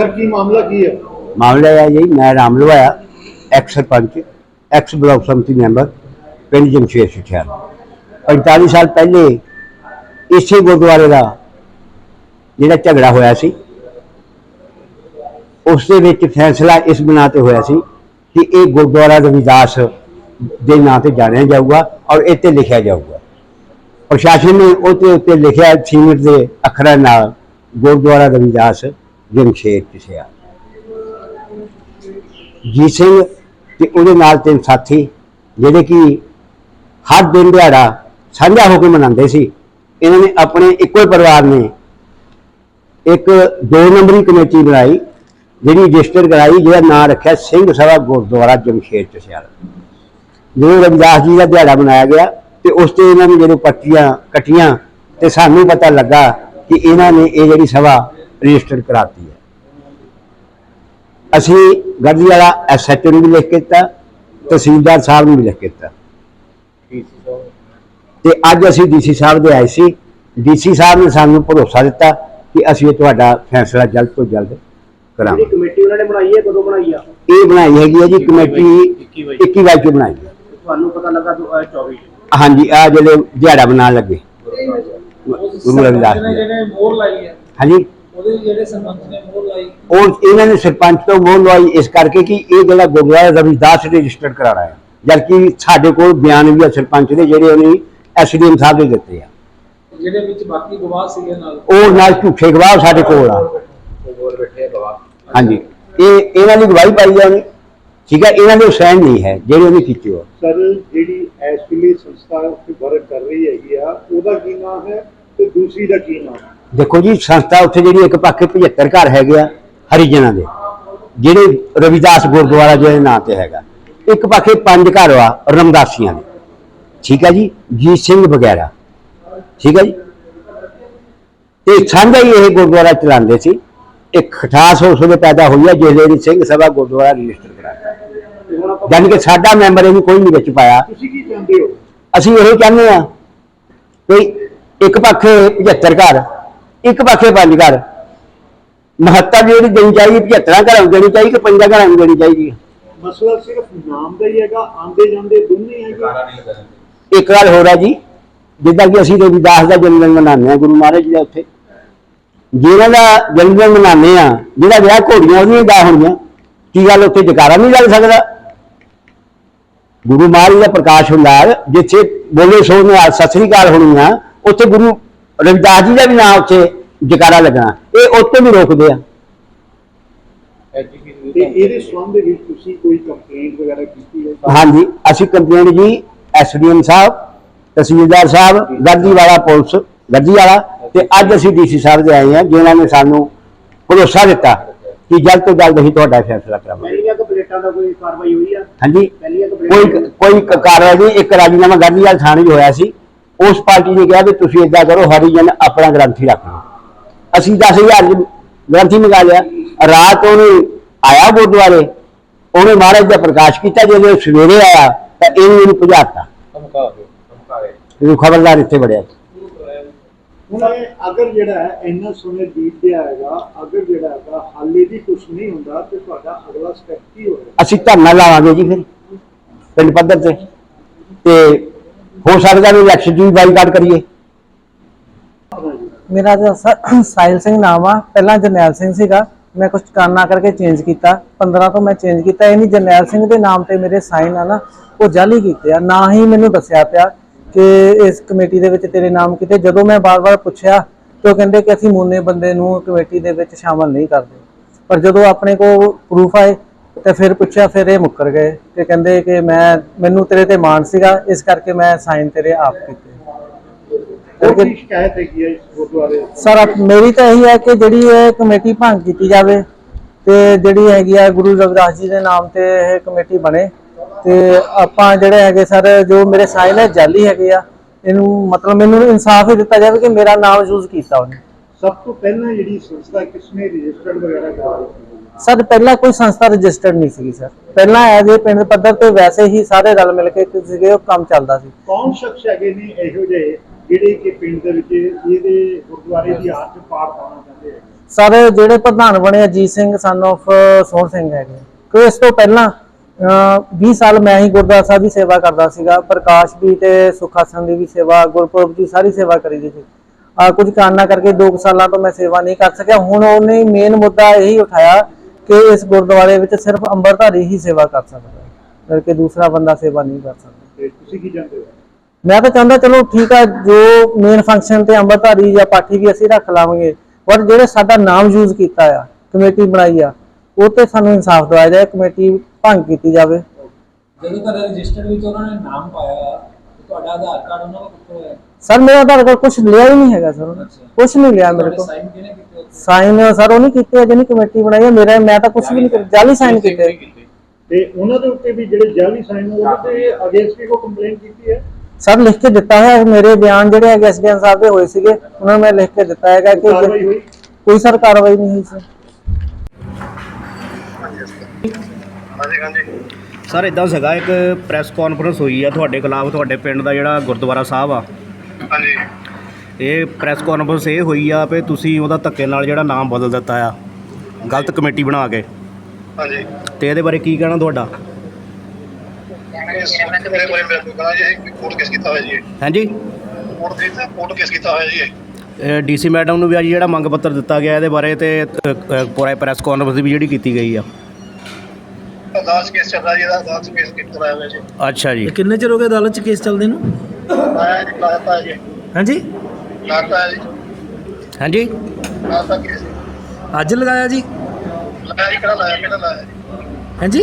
Sir, ਕੀ ਮਾਮਲਾ ਕੀ ਹੈ? ਮਾਮਲਾ ਇਹ ਹੈ ਜੀ, ਮੈਂ ਰਾਮ ਲਵਾਇਆ ਐਕਸ ਸਰਪੰਚ ਐਕਸ ਬਲਾਕ ਸਮਿਤੀ ਮੈਂਬਰ, ਪਿੰਡ ਜਮਸ਼ੇਰ ਸਿੱਠਿਆ। 45 ਸਾਲ ਪਹਿਲੇ ਇਸੇ ਗੁਰਦੁਆਰੇ ਦਾ ਜਿਹੜਾ ਝਗੜਾ ਹੋਇਆ ਸੀ, ਉਸ ਦੇ ਵਿੱਚ ਫੈਸਲਾ ਇਸ ਬਣਾ ਤੇ ਹੋਇਆ ਸੀ ਕਿ ਇਹ ਗੁਰਦੁਆਰਾ ਰਵਿਦਾਸ ਦੇ ਨਾਂ ਤੇ ਜਾਣਿਆ ਜਾਊਗਾ ਔਰ ਇਹ ਤੇ ਲਿਖਿਆ ਜਾਊਗਾ। ਪ੍ਰਸ਼ਾਸਨ ਨੇ ਉਹਦੇ ਉੱਤੇ ਲਿਖਿਆ ਸੀਮਿੰਟ ਦੇ ਅੱਖਰਾਂ ਨਾਲ ਗੁਰਦੁਆਰਾ ਰਵਿਦਾਸ ਜਮਸ਼ੇਰ ਸਿੱਠਿਆ ਜੀਤ ਸਿੰਘ ਤੇ ਉਹਦੇ ਨਾਲ ਤਿੰਨ ਸਾਥੀ, ਜਿਹੜੇ ਕਿ ਹਰ ਦਿਨ ਦਿਹਾੜਾ ਸਾਂਝਾ ਹੋ ਕੇ ਮਨਾਉਂਦੇ ਸੀ। ਇਹਨਾਂ ਨੇ ਆਪਣੇ ਇੱਕੋ ਹੀ ਪਰਿਵਾਰ ਨੇ ਇੱਕ ਦੋ ਨੰਬਰੀ ਕਮੇਟੀ ਬਣਾਈ, ਜਿਹੜੀ ਰਜਿਸਟਰ ਕਰਾਈ, ਜਿਹਦਾ ਨਾਮ ਰੱਖਿਆ ਸਿੰਘ ਸਭਾ ਗੁਰਦੁਆਰਾ ਜਮਸ਼ੇਰ ਚ ਸਿਆਲ ਜਦੋਂ ਰਵਿਦਾਸ ਜੀ ਦਾ ਦਿਹਾੜਾ ਮਨਾਇਆ ਗਿਆ ਤੇ ਉਸ ਤੇ ਇਹਨਾਂ ਨੇ ਜਦੋਂ ਪੱਟੀਆਂ ਕੱਟੀਆਂ ਤੇ ਸਾਨੂੰ ਪਤਾ ਲੱਗਾ ਕਿ ਇਹਨਾਂ ਨੇ ਇਹ ਜਿਹੜੀ ਸਭਾ ਰਜਿਸਟਰ ਕਰਾਤੀ ਹੈ। ਅਸੀਂ ਗੱਡੀ ਵਾਲਾ ਐਸਐਚਓ ਨੂੰ ਵੀ ਲਿਖ ਕੇ ਦਿੱਤਾ ਤਹਿਸੀਲਦਾਰ ਸਾਹਿਬ ਨੂੰ ਵੀ ਲਿਖ ਕੇ ਦਿੱਤਾ। ਤੇ ਅੱਜ ਅਸੀਂ ਡੀਸੀ ਸਾਹਿਬ ਦੇ ਆਏ ਸੀ। ਡੀਸੀ ਸਾਹਿਬ ਨੇ ਸਾਨੂੰ ਭਰੋਸਾ ਦਿੱਤਾ ਕਿ ਅਸੀਂ ਇਹ ਤੁਹਾਡਾ ਫੈਸਲਾ ਜਲਦ ਤੋਂ ਜਲਦ ਕਰਾਂਗੇ। ਕਮੇਟੀ ਉਹਨਾਂ ਨੇ ਬਣਾਈ ਹੈ ਕਦੋਂ ਬਣਾਈ ਆ? ਇਹ ਬਣਾਈ ਹੈਗੀ ਹੈ ਜੀ ਕਮੇਟੀ 21 ਵਾਈ। ਚ ਬਣਾਈ ਹੈ। ਤੁਹਾਨੂੰ ਪਤਾ ਲੱਗਾ ਦੋ- ਅਹ 24 ਹਾਂਜੀ ਆ ਜਿਹੜੇ ਦਿਹਾੜਾ ਬਣਾਉਣ ਲੱਗੇ। ਗੁਰੂ ਰਵਿਦਾਸ ਜੀ ਦਾ। ਜਿਹੜੇ ਮੋਹਰ ਲਾਈ ਹੈ। ਹਾਂਜੀ। ਉਹਦੇ ਜਿਹੜੇ ਸਰਪੰਚ ਨੇ ਮੋਹਰ ਲਾਈ? ਉਹ ਇਹਨਾਂ ਨੇ ਸਰਪੰਚ ਤੋਂ ਮੋਹ ਲਵਾਈ ਇਸ ਕਰਕੇ ਕਿ ਇਹ ਜਿਹੜਾ ਗੁਰਦੁਆਰਾ ਰਵਿਦਾਸ ਰਜਿਸਟਰ ਕਰਾਣਾ ਹੈ। ਜਦਕਿ ਸਾਡੇ ਕੋਲ ਬਿਆਨ ਵੀ ਹੈ ਸਰਪੰਚ ਦੇ ਜਿਹੜੇ ਉਹਨੇ ਐਸਡੀਐਮ ਸਾਹਿਬ ਦੇ ਦਿੱਤੇ ਆ। ਜਿਹੜੇ ਵਿੱਚ ਬਾਕੀ ਗਵਾਹ ਸੀਗੇ ਨਾਲ? ਉਹ ਨਾਲ ਝੂਠੇ ਗਵਾਹ ਸਾਡੇ ਕੋਲ ਆ। ਹਾਂਜੀ। ਇਹ ਇਹਨਾਂ ਦੀ ਗਵਾਹੀ ਪਾਈ ਆ ਉਹਨੇ। ਠੀਕ ਹੈ ਇਹਨਾਂ ਦੇ ਸਾਈਨ ਨਹੀਂ ਹੈ ਜਿਹੜੇ ਉਹਨੇ ਕੀਤੇ ਹੋ ਸਰ ਜਿਹੜੀ ਇਸ ਵੇਲੇ ਸੰਸਥਾ ਉੱਥੇ ਵਰਕ ਕਰ ਰਹੀ ਹੈਗੀ ਆ ਉਹਦਾ ਕੀ ਨਾਮ ਹੈ ਤੇ ਦੂਸਰੀ ਦਾ ਕੀ ਨਾਮ ਹੈ? ਦੇਖੋ ਜੀ, ਸੰਸਥਾ ਉੱਥੇ ਜਿਹੜੀ ਇੱਕ ਪਾਸੇ 75 ਘਰ ਹੈਗੇ ਆ ਹਰੀਜਨਾਂ ਦੇ, ਜਿਹੜੇ ਰਵਿਦਾਸ ਗੁਰਦੁਆਰਾ ਜਿਹਦੇ ਨਾਂ ਤੇ ਹੈਗਾ। ਇੱਕ ਪਾਸੇ ਪੰਜ ਘਰ ਆ ਰਮਦਾਸੀਆਂ ਦੇ। ਠੀਕ ਹੈ ਜੀ, ਜੀਤ ਸਿੰਘ ਵਗੈਰਾ। ਠੀਕ ਹੈ ਜੀ। ਤੇ ਸਾਂਝਾ ਹੀ ਇਹ ਗੁਰਦੁਆਰਾ ਚਲਾਉਂਦੇ ਸੀ। ਇੱਕ ਖਟਾਸ ਉਸ ਵੇਲੇ ਪੈਦਾ ਹੋਈ ਹੈ ਜਿਹਦੇ ਨੇ ਸਿੰਘ ਸਭਾ ਗੁਰਦੁਆਰਾ ਰਜਿਸਟਰ ਕਰਾਇਆ। ਤੇ ਕਿ ਸਾਡਾ ਮੈਂਬਰ ਇਹਨੂੰ ਕੋਈ ਨਹੀਂ ਵਿੱਚ ਪਾਇਆ। ਤੁਸੀਂ ਕੀ ਚਾਹੁੰਦੇ ਹੋ ਅਸੀਂ ਇਹ ਕਹਿੰਦੇ ਆ ਕਿ ਇੱਕ ਪਾਸੇ 75 ਘਰ ਇੱਕ ਪਾਸੇ ਪੰਜ ਘਰ। ਮਹੱਤਤਾ ਜਿਹੜੀ ਦੇਣੀ ਚਾਹੀਦੀ 75 ਘਰਾਂ ਨੂੰ ਦੇਣੀ ਚਾਹੀਦੀ ਕਿ ਪੰਜਾਂ ਘਰਾਂ ਨੂੰ ਦੇਣੀ ਚਾਹੀਦੀ ਹੈ ਮਸਲਾ ਸਿਰਫ ਨਾਮ ਦਾ ਹੀ ਹੈਗਾ ਆਂਦੇ ਜਾਂਦੇ ਦੋਨੇ ਹੈਗੇ। ਇੱਕ ਗੱਲ ਹੋਰ ਹੈ ਜੀ ਜਿੱਦਾਂ ਕਿ ਅਸੀਂ ਰਵਿਦਾਸ ਦਾ ਜਨਮ ਦਿਨ ਮਨਾਉਂਦੇ ਆ ਗੁਰੂ ਮਹਾਰਾਜ ਜੀ ਦਾ ਉੱਥੇ। ਜਿਹਨਾਂ ਦਾ ਜਨਮ ਦਿਨ ਮਨਾਉਂਦੇ ਆ ਜਿਹੜਾ ਵਿਆਹ ਘੋੜੀਆਂ ਉਹਦੀਆਂ ਦਾ ਹੋਣੀਆਂ ਕੀ ਗੱਲ ਉੱਥੇ ਜਕਾਰਾ ਨਹੀਂ ਲੱਗ ਸਕਦਾ? ਗੁਰੂ ਮਹਾਰਾਜ ਦਾ ਪ੍ਰਕਾਸ਼ ਹੁੰਦਾ ਜਿੱਥੇ ਬੋਲੇ ਸੋ ਨੇ ਸਤਿ ਸ੍ਰੀ ਅਕਾਲ ਹੋਣੀ ਆ ਉੱਥੇ ਗੁਰੂ ਰਵਿਦਾਸ ਜੀ ਦਾ ਵੀ ਨਾਮ ਉੱਥੇ ਜਕਾਰਾ ਲੱਗਣਾ। ਇਹ ਉੱਥੇ ਵੀ ਰੋਕਦੇ ਆ। ਤੇ ਇਹਦੇ ਸੰਬੰਧ ਦੇ ਵਿੱਚ ਤੁਸੀਂ ਕੋਈ ਕੰਪਲੇਂਟ ਵਗੈਰਾ ਕੀਤੀ ਹੈ? ਹਾਂਜੀ ਅਸੀਂ ਕੰਪਲੇਂਟ ਜੀ ਐਸਡੀਐਮ ਸਾਹਿਬ ਤਹਿਸੀਲਦਾਰ ਸਾਹਿਬ ਗੱਦੀ ਵਾਲਾ ਪੁਲਿਸ ਗੱਦੀ ਵਾਲਾ ਤੇ ਅੱਜ ਅਸੀਂ ਡੀਸੀ ਸਾਹਿਬ ਦੇ ਆਏ ਹਾਂ ਜਿਨ੍ਹਾਂ ਨੇ ਸਾਨੂੰ ਭਰੋਸਾ ਦਿੱਤਾ ਕਿ ਜਲਦ ਤੋਂ ਜਲਦ ਅਸੀਂ ਤੁਹਾਡਾ ਫੈਸਲਾ ਕਰਾਂਗੇ ਪਹਿਲੀਆਂ ਕੰਪਲੇਂਟਾਂ ਦਾ ਕੋਈ ਕਾਰਵਾਈ ਹੋਈ ਆ? ਹਾਂਜੀ ਪਹਿਲੀਆਂ ਕੋਈ ਕੋਈ ਕਾਰਵਾਈ ਨਹੀਂ ਇੱਕ ਰਾਜੀਨਾਮਾ ਗੱਦੀ ਵਾਲ ਥਾਣੇ 'ਚ ਹੋਇਆ ਸੀ। ਉਸ ਪਾਰਟੀ ਨੇ ਕਿਹਾ ਵੀ ਤੁਸੀਂ ਏਦਾਂ ਕਰੋ ਹਰੀਜਨ ਆਪਣਾ ਗ੍ਰੰਥੀ ਰੱਖ ਲਓ ਅਸੀਂ 10000 ਗ੍ਰੰਥੀ ਮੰਗਾ ਲਿਆ। ਰਾਤ ਉਹਨੇ ਆਇਆ ਗੁਰਦੁਆਰੇ ਉਹਨੇ ਮਹਾਰਾਜ ਦਾ ਪ੍ਰਕਾਸ਼ ਕੀਤਾ ਜਦੋਂ ਸਵੇਰੇ ਆਇਆ ਤਾਂ ਇਹਨੂੰ ਇਹਨੂੰ ਭਜਾਤਾ। ਇਹ ਖਬਰਦਾਰ ਇੱਥੇ ਬੜਿਆ ਹੁਣ ਅਗਰ ਜਿਹੜਾ ਹੈ ਇੰਨਾ ਸਮੇਂ ਬੀਤ ਗਿਆ ਹੈਗਾ ਅਗਰ ਜਿਹੜਾ ਹੈਗਾ ਹਾਲੇ ਵੀ ਕੁਝ ਨਹੀਂ ਹੁੰਦਾ ਤੇ ਤੁਹਾਡਾ ਅਗਲਾ ਸਟੈਪ ਕੀ ਹੋਵੇਗਾ ਅਸੀਂ ਧਰਨਾ ਲਾਵਾਂਗੇ ਜੀ ਫਿਰ ਪਿੰਡ ਪੱਧਰ ਤੇ। ਤੇ ਹੋ ਸਕਦਾ ਵੀ ਇਲੈਕਸ਼ਨ ਦੀ ਬਾਈਕਾਟ ਕਰੀਏ। ਮੇਰਾ ਜੋ ਸ- ਸਾਹਿਲ ਸਿੰਘ ਨਾਮ ਆ। ਪਹਿਲਾਂ ਜਰਨੈਲ ਸਿੰਘ ਸੀਗਾ। ਮੈਂ ਕੁਝ ਕਾਰਨਾਂ ਕਰਕੇ ਚੇਂਜ ਕੀਤਾ। 15 ਤੋਂ ਮੈਂ ਚੇਂਜ ਕੀਤਾ। ਇਹ ਨਹੀਂ ਜਰਨੈਲ ਸਿੰਘ ਦੇ ਨਾਮ ਤੇ ਮੇਰੇ ਸਾਈਨ ਆ ਨਾ, ਉਹ ਜਾਲੀ ਕੀਤੇ ਆ। ਨਾ ਹੀ ਮੈਨੂੰ ਦੱਸਿਆ ਪਿਆ ਕਿ ਇਸ ਕਮੇਟੀ ਦੇ ਵਿੱਚ ਤੇਰੇ ਨਾਮ ਕਿਤੇ। ਜਦੋਂ ਮੈਂ ਬਾਰ-ਬਾਰ ਪੁੱਛਿਆ ਤੇ ਉਹ ਕਹਿੰਦੇ ਕਿ ਅਸੀਂ ਮੋਨੇ ਬੰਦੇ ਨੂੰ ਕਮੇਟੀ ਦੇ ਵਿੱਚ ਸ਼ਾਮਲ ਨਹੀਂ ਕਰਦੇ। ਪਰ ਜਦੋਂ ਆਪਣੇ ਕੋਲ ਪ੍ਰੂਫ ਆਏ ਤੇ ਫਿਰ ਪੁੱਛਿਆ ਫਿਰ ਇਹ ਮੁੱਕਰ ਗਏ ਕਿ ਕਹਿੰਦੇ ਕਿ ਮੈਂ ਮੈਨੂੰ ਤੇਰੇ ਤੇ ਮਾਣ ਸੀਗਾ ਇਸ ਕਰਕੇ ਮੈਂ ਸਾਈਨ ਤੇਰੇ ਆਪ ਕੀਤੇ। ਹੋਰ ਕੀ ਸ਼ਿਕਾਇਤ ਹੈਗੀ ਹੈ ਇਸ ਗੁਰਦੁਆਰੇ ਸਰ ਮੇਰੀ ਤਾਂ ਇਹੀ ਹੈ ਕਿ ਜਿਹੜੀ ਇਹ ਕਮੇਟੀ ਭੰਗ ਕੀਤੀ ਜਾਵੇ ਤੇ ਜਿਹੜੀ ਹੈਗੀ ਆ ਗੁਰੂ ਰਵਿਦਾਸ ਜੀ ਦੇ ਨਾਮ ਤੇ ਇਹ ਕਮੇਟੀ ਬਣੇ ਤੇ ਆਪਾਂ ਜਿਹੜੇ ਹੈਗੇ ਸਰ ਜੋ ਮੇਰੇ ਸਾਈਨ ਹੈ ਜਾਲੀ ਹੈਗੇ ਆ ਇਹਨੂੰ ਮਤਲਬ ਮੈਨੂੰ ਇਨਸਾਫ ਹੀ ਦਿੱਤਾ ਜਾਵੇ ਕਿ ਮੇਰਾ ਨਾਮ ਯੂਜ਼ ਕੀਤਾ ਉਹਨੇ। ਸਭ ਤੋਂ ਪਹਿਲਾਂ ਜਿਹੜੀ ਸੰਸਥਾ ਕਿਸਨੇ ਰਜਿਸਟਰਡ ਵਗੈਰਾ ਕਰਵਾਈ ਸਰ ਪਹਿਲਾਂ ਕੋਈ ਸੰਸਥਾ ਰਜਿਸਟਰਡ ਨਹੀਂ ਸੀਗੀ ਸਰ। ਪਹਿਲਾਂ ਐਜ਼ ਏ ਪਿੰਡ ਪੱਧਰ ਤੇ ਵੈਸੇ ਹੀ ਸਾਰੇ ਰਲ ਮਿਲ ਕੇ ਸੀਗੇ ਉਹ ਕੰਮ ਚੱਲਦਾ ਸੀ। ਕੌਣ ਸ਼ਖਸ ਹੈਗੇ ਨੇ ਇਹੋ ਜਿਹੇ ਜਿਹੜੇ ਕਿ ਪਿੰਡ ਦੇ ਵਿੱਚ ਇਹਦੇ ਗੁਰਦੁਆਰੇ ਦੀ ਚ ਪਾੜ ਪਾਉਣਾ ਚਾਹੁੰਦੇ ਹੈ ਸਰ ਜਿਹੜੇ ਪ੍ਰਧਾਨ ਬਣੇ ਅਜੀਤ ਸਿੰਘ ਸਨ of ਸੋਹਣ ਸਿੰਘ ਹੈਗੇ। ਕਿ ਇਸ ਤੋਂ ਪਹਿਲਾਂ ਅਹ, 20 ਸਾਲ ਮੈਂ ਹੀ ਗੁਰਦੁਆਰਾ ਸਾਹਿਬ ਦੀ ਸੇਵਾ ਕਰਦਾ ਸੀਗਾ। ਪ੍ਰਕਾਸ਼ ਵੀ ਤੇ ਸੁਖਾਸਨ ਦੀ ਵੀ ਸੇਵਾ ਗੁਰਪੁਰਬ ਦੀ ਸਾਰੀ ਸੇਵਾ ਕਰੀ ਦੀ ਸੀ। ਆ ਕੁਝ ਕਾਰਨਾਂ ਕਰਕੇ 2 ਸਾਲਾਂ ਤੋਂ ਮੈਂ ਸੇਵਾ ਨਹੀਂ ਕਰ ਸਕਿਆ। ਹੁਣ ਉਹਨੇ ਮੇਨ ਮੁੱਦਾ ਇਹੀ ਉਠਾਇਆ ਕਿ ਇਸ ਗੁਰਦੁਆਰੇ ਵਿੱਚ ਸਿਰਫ ਅੰਮ੍ਰਿਤਧਾਰੀ ਹੀ ਸੇਵਾ ਕਰ ਸਕਦਾ ਹੈ ਕਰਕੇ ਦੂਸਰਾ ਬੰਦਾ ਸੇਵਾ ਨਹੀਂ ਕਰ ਸਕਦਾ। ਤੇ ਤੁਸੀਂ ਕੀ ਜਾਣਦੇ ਹੋ? ਮੈਂ ਤਾਂ ਚਾਹੁੰਦਾ ਚਲੋ ਠੀਕ ਆ ਜੋ ਮੇਨ ਫੰਕਸ਼ਨ ਤੇ ਅੰਮ੍ਰਿਤਧਾਰੀ ਜਾਂ ਪਾਠੀ ਵੀ ਅਸੀਂ ਰੱਖ ਲਾਵਾਂਗੇ ਪਰ ਜਿਹੜੇ ਸਾਡਾ ਨਾਮ ਯੂਜ਼ ਕੀਤਾ ਆ ਕਮੇਟੀ ਬਣਾਈ ਆ ਉਹ ਤੇ ਸਾਨੂੰ ਇਨਸਾਫ ਦਿਵਾਇਆ ਜਾਏ ਕਮੇਟੀ ਭੰਗ ਕੀਤੀ ਜਾਵੇ। ਜਦੋਂ ਤੁਹਾਡਾ ਰਜਿਸਟਰ ਵਿੱਚ ਉਹਨਾਂ ਨੇ ਨਾਮ ਪਾਇਆ ਤੁਹਾਡਾ ਆਧਾਰ ਕਾਰਡ ਉਹਨਾਂ ਦਾ ਕਿੱਥੋਂ ਹੈ ਸਰ ਮੇਰਾ ਆਧਾਰ ਕਾਰਡ ਕੁਝ ਲਿਆ ਹੀ ਨਹੀਂ ਹੈਗਾ ਸਰ। ਕੁਝ ਨਹੀਂ ਲਿਆ ਮੇਰੇ ਕੋਲ। ਸਾਈਨ ਕਿਹਨੇ ਕੀਤੇ? ਉੱਥੇ ਸਾਈਨ ਸਰ ਉਹ ਨਹੀਂ ਕੀਤੇ ਜਿਹਨੇ ਕਮੇਟੀ ਬਣਾਈ ਹੈ ਮੇਰਾ ਮੈਂ ਤਾਂ ਕੁਝ ਵੀ ਨਹੀਂ ਕੀਤਾ ਜਾਲੀ ਸਾਈਨ ਕੀਤੇ। ਤੇ ਉਹਨਾਂ ਦੇ ਉੱਤੇ ਵੀ ਜਿਹੜੇ ਜਾਲੀ ਸਾਈਨ ਉਹਦੇ ਤੇ ਅਗੇਂਸਟ ਵੀ ਕੋ ਕੰਪਲੇਂਟ ਕੀਤੀ ਹੈ? ਸਰ ਲਿਖ ਕੇ ਦਿੱਤਾ ਹੈ ਮੇਰੇ ਬਿਆਨ ਜਿਹੜੇ ਹੈਗੇ ਐਸਡੀਐਮ ਸਾਹਿਬ ਦੇ ਹੋਏ ਸੀਗੇ ਉਹਨਾਂ ਨੂੰ ਮੈਂ ਲਿਖ ਕੇ ਦਿੱਤਾ ਹੈਗਾ ਕਿ ਕੋਈ ਸਰ ਕਾਰਵਾਈ ਨਹੀਂ ਹੋਈ ਸਰ। ਸਰ ਇਦਾਂ ਸੀਗਾ ਇੱਕ ਪ੍ਰੈਸ ਕਾਨਫਰੰਸ ਹੋਈ ਆ ਤੁਹਾਡੇ ਖਿਲਾਫ ਤੁਹਾਡੇ ਪਿੰਡ ਦਾ ਜਿਹੜਾ ਗੁਰਦੁਆਰਾ ਸਾਹਿਬ ਆ। ਹਾਂਜੀ। ਇਹ ਪ੍ਰੈਸ ਕਾਨਫਰੰਸ ਇਹ ਹੋਈ ਆ ਵੀ ਤੁਸੀਂ ਉਹਦਾ ਧੱਕੇ ਨਾਲ ਜਿਹੜਾ ਨਾਮ ਬਦਲ ਦਿੱਤਾ ਆ ਗਲਤ ਕਮੇਟੀ ਬਣਾ ਕੇ। ਹਾਂਜੀ। ਤੇ ਇਹਦੇ ਬਾਰੇ ਕੀ ਕਹਿਣਾ ਤੁਹਾਡਾ? ਇਸ ਮੇਰੇ ਕੋਲ ਕਹਣਾ ਜੀ ਇਹ ਕੋਰਟ ਕੇਸ ਕੀਤਾ ਹੋਇਆ ਜੀ ਇਹ। ਹਾਂਜੀ। ਕੋਰਟ ਦੇ ਕੋਰਟ ਕੇਸ ਕੀਤਾ ਹੋਇਆ ਜੀ ਇਹ। ਡੀਸੀ ਮੈਡਮ ਨੂੰ ਵੀ ਅੱਜ ਜਿਹੜਾ ਮੰਗ ਪੱਤਰ ਦਿੱਤਾ ਗਿਆ ਇਹਦੇ ਬਾਰੇ ਤੇ ਪੂਰਾ ਪ੍ਰੈਸ ਕਾਨਫਰੰਸ ਵੀ ਜਿਹੜੀ ਕੀਤੀ ਗਈ ਆ। ਅਦਾਲਤ ਕੇਸ ਚੱਲ ਰਿਹਾ ਜੀ ਅਦਾਲਤ ਕੇਸ ਕੀਤਾ ਹੋਇਆ ਜੀ। ਅੱਛਾ ਜੀ। ਕਿੰਨੇ ਚਿਰ ਹੋ ਗਿਆ ਅਦਾਲਤ ਚ ਕੇਸ ਚੱਲਦੇ ਨੂੰ? ਹਾਂਜੀ। ਲਾਤਾ ਜੀ। ਹਾਂਜੀ? ਲਾਤਾ ਕੇਸ ਅੱਜ ਲਗਾਇਆ ਜੀ? ਲਾਇਆ ਜੀ ਕਿਹੜਾ ਲਾਇਆ ਕਿਹੜਾ ਲਾਇਆ ਜੀ? ਹਾਂਜੀ?